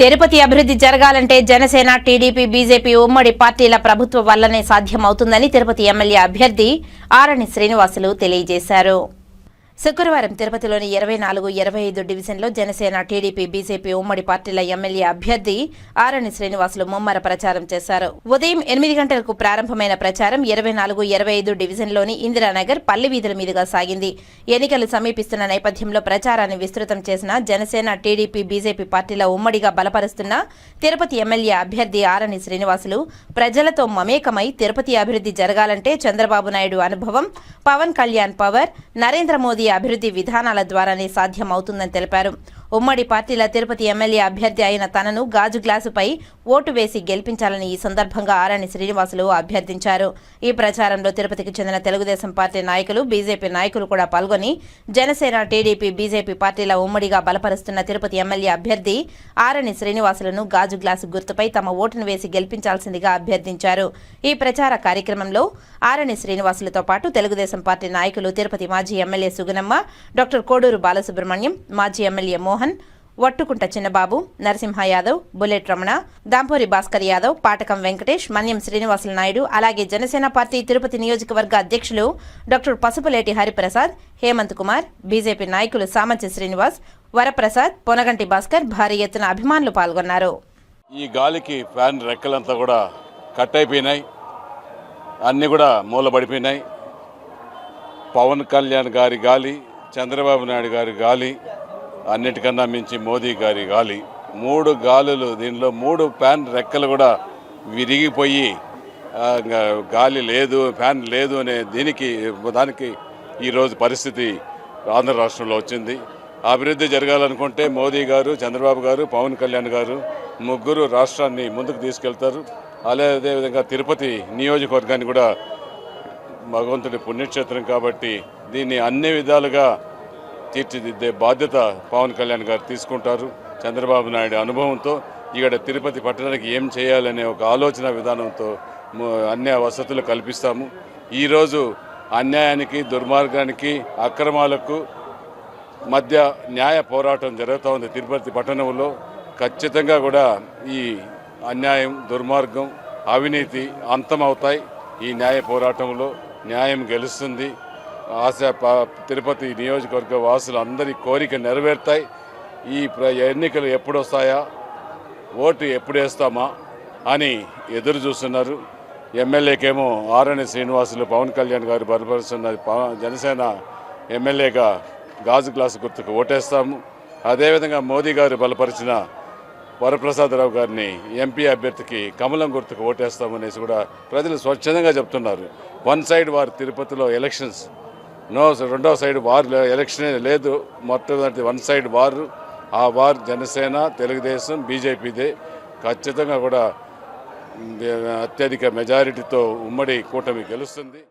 తిరుపతి అభివృద్ధి జరగాలంటే Janasena TDP BJP ఉమ్మడి పార్టీల ప్రభుత్వం వల్లనే సాధ్యమవుతుందని తిరుపతి ఎమ్మెల్యే అభ్యర్థి ఆరణి శ్రీనివాసులు తెలియజేశారు. శుక్రవారం తిరుపతిలోని ఇరవై నాలుగు ఇరవై ఐదు డివిజన్లో జనసేన టీడీపీ బీజేపీ ఉమ్మడి పార్టీల ఎమ్మెల్యే అభ్యర్థి ఆరణి శ్రీనివాసులు ముమ్మర ప్రచారం చేశారు. ఉదయం ఎనిమిది గంటలకు ప్రారంభమైన ప్రచారం ఇరవై నాలుగు ఇరవై ఐదు డివిజన్లోని ఇందిరానగర్ పల్లి వీధుల మీదుగా సాగింది. ఎన్నికలు సమీపిస్తున్న నేపథ్యంలో ప్రచారాన్ని విస్తృతం చేసిన జనసేన టీడీపీ బీజేపీ పార్టీల ఉమ్మడిగా బలపరుస్తున్న తిరుపతి ఎమ్మెల్యే అభ్యర్థి ఆరణి శ్రీనివాసులు ప్రజలతో మమేకమై తిరుపతి అభివృద్ధి జరగాలంటే చంద్రబాబు నాయుడు అనుభవం పవన్ కళ్యాణ్ పవర్ నరేంద్ర మోదీ అభివృద్ధి విధానాల ద్వారానే సాధ్యమవుతుందని తెలిపారు. ఉమ్మడి పార్టీల తిరుపతి ఎమ్మెల్యే అభ్యర్థి అయిన తనను గాజు గ్లాసుపై ఓటు వేసి గెలిపించాలని ఈ సందర్భంగా ఆరణి శ్రీనివాసులు అభ్యర్థించారు. ఈ ప్రచారంలో తిరుపతికి చెందిన తెలుగుదేశం పార్టీ నాయకులు బీజేపీ నాయకులు కూడా పాల్గొని జనసేన టీడీపీ బీజేపీ పార్టీల ఉమ్మడిగా బలపరుస్తున్న తిరుపతి ఎమ్మెల్యే అభ్యర్థి ఆరణి శ్రీనివాసులను గాజు గ్లాసు గుర్తుపై తమ ఓటును వేసి గెలిపించాల్సిందిగా అభ్యర్థించారు. ఈ ప్రచార కార్యక్రమంలో ఆరణి శ్రీనివాసులతో పాటు తెలుగుదేశం పార్టీ నాయకులు తిరుపతి మాజీ ఎమ్మెల్యే సుగుణమ్మ డాక్టర్ కోడూరు బాలసుబ్రహ్మణ్యం మాజీ ఎమ్మెల్యే మోహన్ వట్టుకుంట చిన్నబాబు నరసింహ యాదవ్ బుల్లెట్ రమణ దాంపూరి భాస్కర్ యాదవ్ పాటకం వెంకటేష్ మన్యం శ్రీనివాసులు నాయుడు అలాగే జనసేన పార్టీ తిరుపతి నియోజకవర్గ అధ్యక్షులు డాక్టర్ పసుపులేటి హరిప్రసాద్ హేమంత్ కుమార్ బీజేపీ నాయకులు సామంచి శ్రీనివాస్ వరప్రసాద్ పొనగంటి భాస్కర్ భారీ ఎత్తున అభిమానులు పాల్గొన్నారు. ఈ గాలికి ఫ్యాన్ రెక్కలంతా కూడా కట్ అయిపోయినాయి. అన్నీ కూడా మూలబడిపోయినాయి. పవన్ కళ్యాణ్ గారి గాలి చంద్రబాబు నాయుడు గారి గాలి అన్నిటికన్నా మించి మోదీ గారి గాలి. మూడు గాలులు దీనిలో మూడు ఫ్యాన్ రెక్కలు కూడా విరిగిపోయి గాలి లేదు ఫ్యాన్ లేదు అనే దీనికి దానికి ఈరోజు పరిస్థితి ఆంధ్ర రాష్ట్రంలో వచ్చింది. అభివృద్ధి జరగాలనుకుంటే మోదీ గారు చంద్రబాబు గారు పవన్ కళ్యాణ్ గారు ముగ్గురు రాష్ట్రాన్ని ముందుకు తీసుకెళ్తారు. అలాగే అదేవిధంగా తిరుపతి నియోజకవర్గాన్ని కూడా భగవంతుడి పుణ్యక్షేత్రం కాబట్టి దీన్ని అన్ని విధాలుగా తీర్చిదిద్దే బాధ్యత పవన్ కళ్యాణ్ గారు తీసుకుంటారు. చంద్రబాబు నాయుడు అనుభవంతో ఇక్కడ తిరుపతి పట్టణానికి ఏం చేయాలనే ఒక ఆలోచన విధానంతో అన్ని వసతులు కల్పిస్తాము. ఈరోజు అన్యాయానికి దుర్మార్గానికి అక్రమాలకు మధ్య న్యాయ పోరాటం జరుగుతూ ఉంది తిరుపతి పట్టణంలో. ఖచ్చితంగా కూడా ఈ అన్యాయం దుర్మార్గం అవినీతి అంతమవుతాయి ఈ న్యాయ పోరాటంలో. న్యాయం గెలుస్తుంది. ఆశ తిరుపతి నియోజకవర్గ వాసులు అందరి కోరిక నెరవేరుతాయి. ఈ ప్ర- ఎన్నికలు ఎప్పుడు వస్తాయా ఓటు ఎప్పుడు వేస్తామా అని ఎదురు చూస్తున్నారు. ఎమ్మెల్యేకేమో ఆరణి శ్రీనివాసులు పవన్ కళ్యాణ్ గారు బలపరుస్తున్న జనసేన ఎమ్మెల్యేగా గాజు గ్లాసు గుర్తుకు ఓటేస్తాము. అదేవిధంగా మోదీ గారు బలపరిచిన వరప్రసాదరావు గారిని ఎంపీ అభ్యర్థికి కమలం గుర్తుకు ఓటేస్తామనేసి కూడా ప్రజలు స్వచ్ఛందంగా చెప్తున్నారు. వన్ సైడ్ వారు తిరుపతిలో ఎలక్షన్స్ నో రెండో సైడ్ వార్ లే- ఎలక్షనే లేదు. మొట్టమొదటి వన్ సైడ్ వార్. ఆ వార్ జనసేన తెలుగుదేశం బీజేపీదే. ఖచ్చితంగా కూడా అత్యధిక మెజారిటీతో ఉమ్మడి కూటమి గెలుస్తుంది.